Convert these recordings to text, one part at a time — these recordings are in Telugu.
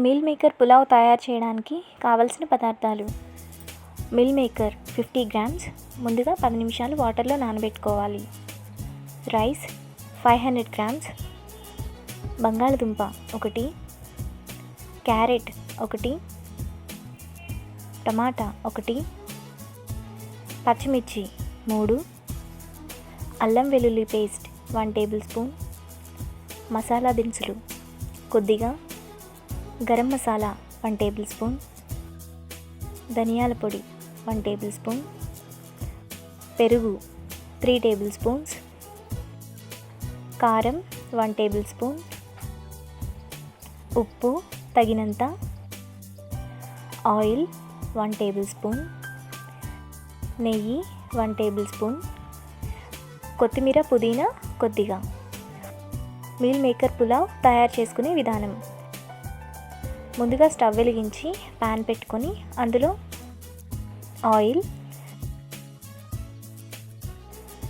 మీల్ మేకర్ పులావ్ తయారు చేయడానికి కావలసిన పదార్థాలు. Meal maker fifty grams. ముందుగా పది నిమిషాలు వాటర్లో నానబెట్టుకోవాలి. Rice five hundred grams. బంగాళదుంప ఒకటి. క్యారెట్ ఒకటి. టమాటా ఒకటి. పచ్చిమిర్చి మూడు. అల్లం వెల్లుల్లి paste one tablespoon. Masala దినుసులు కొద్దిగా. Garam masala one tablespoon. ధనియాల పొడి వన్ టేబుల్ స్పూన్. పెరుగు త్రీ టేబుల్ స్పూన్స్. కారం వన్ టేబుల్ స్పూన్. ఉప్పు తగినంత. Oil one tablespoon. నెయ్యి వన్ టేబుల్ స్పూన్. కొత్తిమీర పుదీనా కొద్దిగా. మీల్ మేకర్ పులావ్ తయారు చేసుకునే విధానం. ముందుగా స్టవ్ వెలిగించి ప్యాన్ పెట్టుకొని అందులో ఆయిల్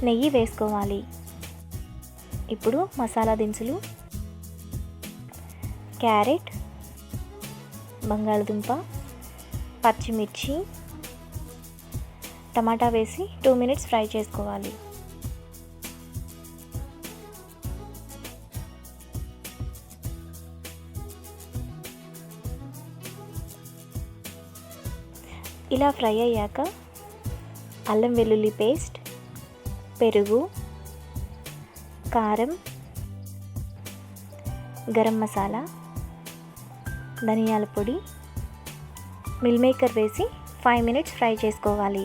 నెయ్యి వేసుకోవాలి. ఇప్పుడు మసాలా దినుసులు క్యారెట్ బంగాళదుంప పచ్చిమిర్చి టమాటా వేసి టూ మినిట్స్ ఫ్రై చేసుకోవాలి. ఇలా ఫ్రై అయ్యాక అల్లం వెల్లుల్లి పేస్ట్ పెరుగు కారం గరం మసాలా ధనియాల పొడి మిల్ మేకర్ వేసి ఫైవ్ మినిట్స్ ఫ్రై చేసుకోవాలి.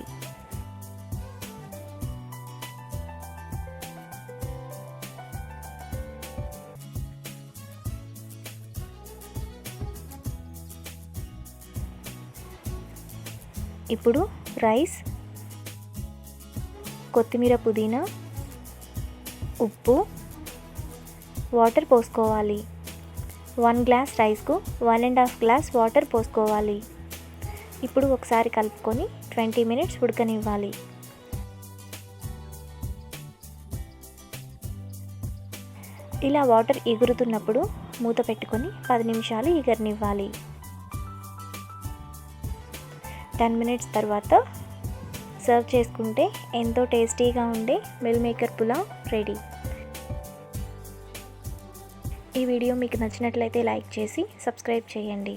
ఇప్పుడు రైస్ కొత్తిమీర పుదీనా ఉప్పు వాటర్ పోసుకోవాలి. One glass రైస్కు one and half glass water పోసుకోవాలి. ఇప్పుడు ఒకసారి కలుపుకొని ట్వంటీ మినిట్స్ ఉడకనివ్వాలి. ఇలా వాటర్ ఎగురుతున్నప్పుడు మూత పెట్టుకొని పది నిమిషాలు ఎగరనివ్వాలి. టెన్ మినిట్స్ తర్వాత సర్వ్ చేసుకుంటే ఎంతో టేస్టీగా ఉండే మిల్ మేకర్ పులావ్ రెడీ. ఈ వీడియో మీకు నచ్చినట్లయితే లైక్ చేసి సబ్స్క్రైబ్ చేయండి.